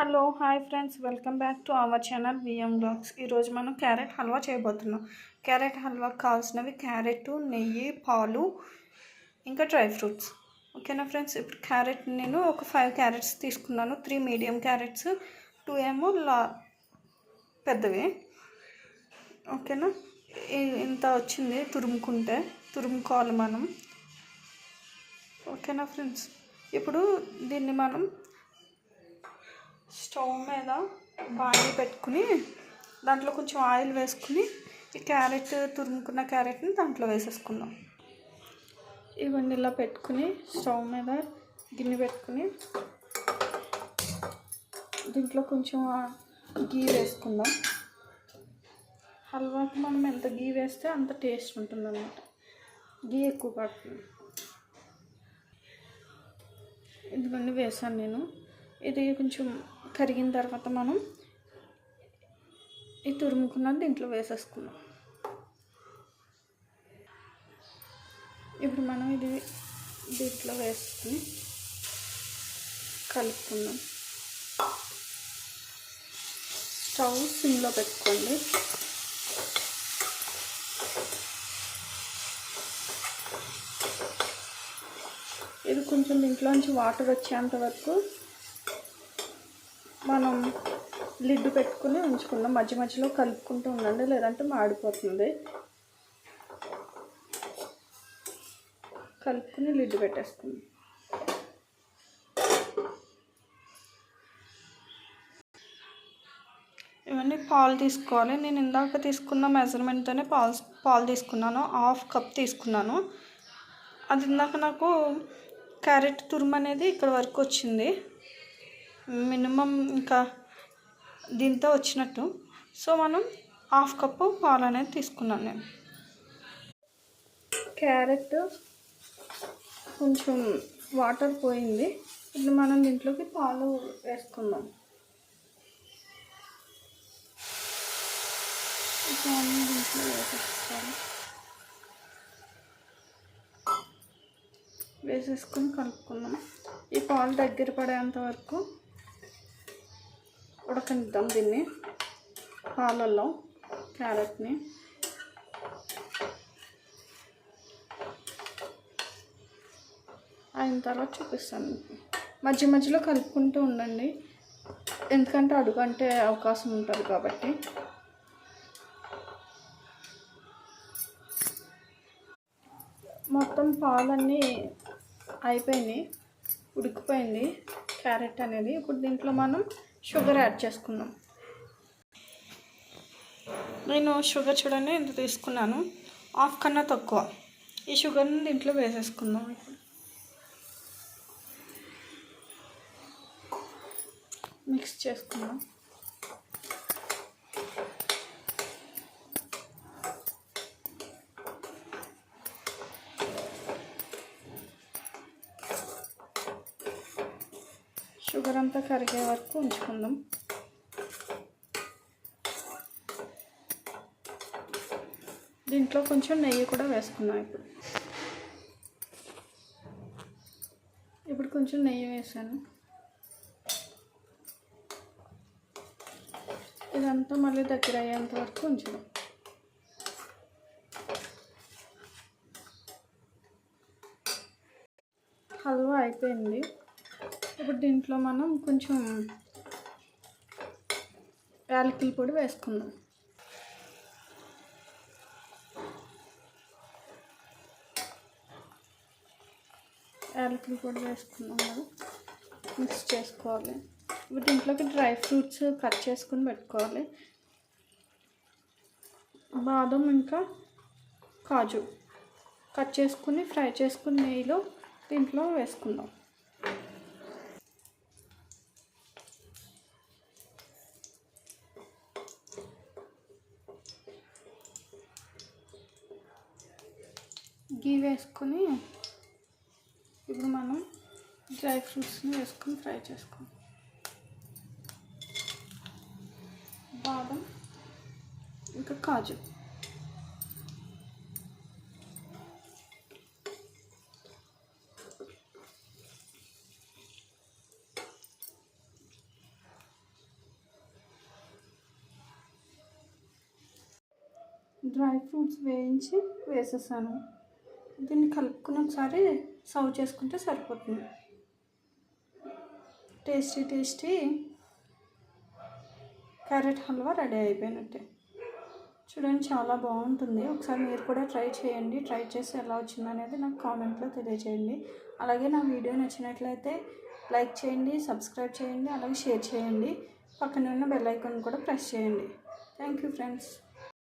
Hello hi friends. Welcome back to our channel BM blogs. ఈరోజు మనం carrot halwa చేయబోతున్నాం. Carrot హల్వాకి కావాల్సినవి క్యారెట్ నెయ్యి పాలు ఇంకా డ్రై ఫ్రూట్స్. ఓకేనా ఫ్రెండ్స్? ఇప్పుడు క్యారెట్ నేను ఒక ఫైవ్ క్యారెట్స్ తీసుకున్నాను. త్రీ మీడియం క్యారెట్స్ టూ ఏమో లా పెద్దవి. ఓకేనా? ఇంత వచ్చింది తురుముకుంటే తురుముకోవాలి మనం. ఓకేనా ఫ్రెండ్స్? ఇప్పుడు దీన్ని మనం స్టవ్ మీద బాండి పెట్టుకుని దాంట్లో కొంచెం ఆయిల్ వేసుకుని ఈ క్యారెట్ తురుముకున్న క్యారెట్ని దాంట్లో వేసేసుకుందాం. ఇవన్నీ ఇలా పెట్టుకుని స్టవ్ మీద గిన్నె పెట్టుకుని దీంట్లో కొంచెం గీ వేసుకుందాం. హల్వాకి మనం ఎంత గీ వేస్తే అంత టేస్ట్ ఉంటుందన్నమాట. గీ ఎక్కువ పడుతుంది. ఇదిగోండి వేసాను నేను. ఇది కొంచెం కరిగిన తర్వాత మనం ఈ తురుముకున్నది దీంట్లో వేసేసుకున్నాం ఇప్పుడు మనం ఇది దీంట్లో వేసుకుని కలుపుకుందాం. స్టవ్ సిమ్లో పెట్టుకోండి. ఇది కొంచెం దీంట్లోంచి వాటర్ వచ్చేంత వరకు మనం లిడ్ పెట్టుకుని ఉంచుకుందాం. మధ్య మధ్యలో కలుపుకుంటూ ఉండండి లేదంటే మాడిపోతుంది. కలుపుకుని లిడ్ పెట్టేసుకుందాం. ఇవన్నీ పాలు తీసుకోవాలి. నేను ఇందాక తీసుకున్న మెజర్మెంట్తోనే పాలు పాలు తీసుకున్నాను. హాఫ్ కప్ తీసుకున్నాను. అది ఇందాక నాకు క్యారెట్ తురుము అనేది ఇక్కడ వరకు వచ్చింది. మినిమం ఇంకా దీంతో వచ్చినట్టు. సో మనం హాఫ్ కప్పు పాలు అనేది తీసుకున్నాను నేను. క్యారెట్ కొంచెం వాటర్ పోయింది. ఇప్పుడు మనం దీంట్లోకి పాలు వేసుకుందాం. పాలు దీంట్లో వేసేసుకోవాలి. వేసేసుకొని కలుపుకుందాం. ఈ పాలు దగ్గర పడేంత వరకు ఉడకనిద్దాం దీన్ని. పాలల్లో క్యారెట్ని. అయిన తర్వాత చూపిస్తాను. మధ్య మధ్యలో కలుపుకుంటూ ఉండండి. ఎందుకంటే అడుగు అంటే అవకాశం ఉంటుంది కాబట్టి. మొత్తం పాలన్నీ అయిపోయినాయి. ఉడికిపోయింది. క్యారెట్ అనేది ఇప్పుడు దీంట్లో మనం షుగర్ యాడ్ చేసుకుందాం. నేను షుగర్ చూడండి ఇంత తీసుకున్నాను. హాఫ్ కన్నా తక్కువ. ఈ షుగర్ని దీంట్లో వేసేసుకుందాం ఇప్పుడు. మిక్స్ చేసుకుందాం. షుగర్ అంతా కరిగే వరకు ఉంచుకుందాం. దీంట్లో కొంచెం నెయ్యి కూడా వేసుకున్నాం ఇప్పుడు. ఇప్పుడు కొంచెం నెయ్యి వేసాను. ఇదంతా మళ్ళీ దగ్గర అయ్యేంత వరకు ఉంచుదాం. హల్వా అయిపోయింది. ఇప్పుడు దీంట్లో మనం కొంచెం యాలకుల పొడి వేసుకుందాం. యాలకుల పొడి వేసుకున్నాం కదా మిక్స్ చేసుకోవాలి. ఇప్పుడు దీంట్లోకి డ్రై ఫ్రూట్స్ కట్ చేసుకుని పెట్టుకోవాలి. బాదం ఇంకా కాజు. కట్ చేసుకుని ఫ్రై చేసుకుని నెయ్యిలో దీంట్లో వేసుకుందాం. గీ వేసుకొని ఇప్పుడు మనం డ్రై ఫ్రూట్స్ని వేసుకొని ఫ్రై చేసుకుందాం. బాదం ఇంకా కాజు. డ్రై ఫ్రూట్స్ వేయించి వేసేసాను. దీన్ని కలుపుకుని ఒకసారి సర్వ్ చేసుకుంటే సరిపోతుంది. Tasty tasty carrot halwa ready అయిపోయినట్టే. చూడండి చాలా బాగుంటుంది. ఒకసారి మీరు కూడా ట్రై చేయండి. ట్రై చేసి ఎలా వచ్చిందనేది నాకు కామెంట్లో తెలియజేయండి. అలాగే నా వీడియో నచ్చినట్లయితే లైక్ చేయండి సబ్స్క్రైబ్ చేయండి అలాగే షేర్ చేయండి. పక్కన ఉన్న బెల్ ఐకాన్ కూడా ప్రెస్ చేయండి. Thank you friends.